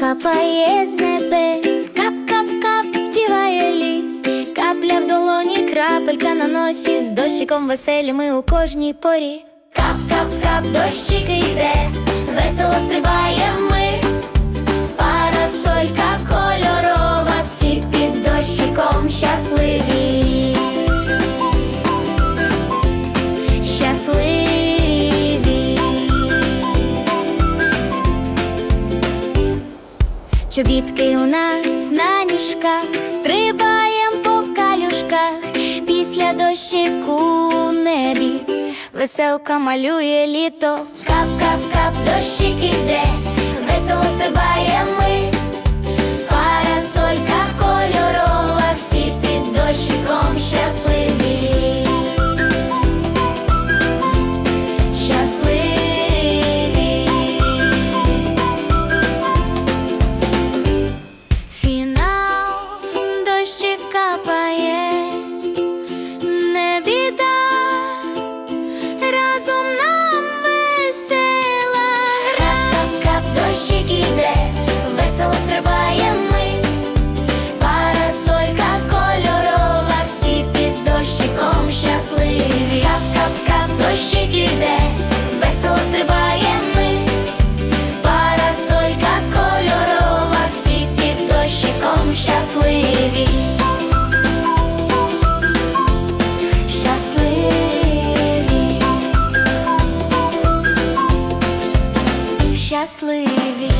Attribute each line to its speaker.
Speaker 1: капає з небес, кап, кап, кап, співає ліс, капля в долоні, крапелька на носі, з дощиком веселі ми у кожній порі. Кап, кап, кап, дощик іде, весело стрибаємо Чобітки у нас на ніжках, стрибаєм по калюшках, після дощику у небі, веселка малює літо. Кап, кап, кап, дощик іде, весело стрибаєм іде, весело стрибає ми, парасолька кольорова, всі під дощиком щасливі. Кап-кап-кап, дощик іде, весело стрибає ми, парасолька кольорова, всі під дощиком щасливі. щасливі.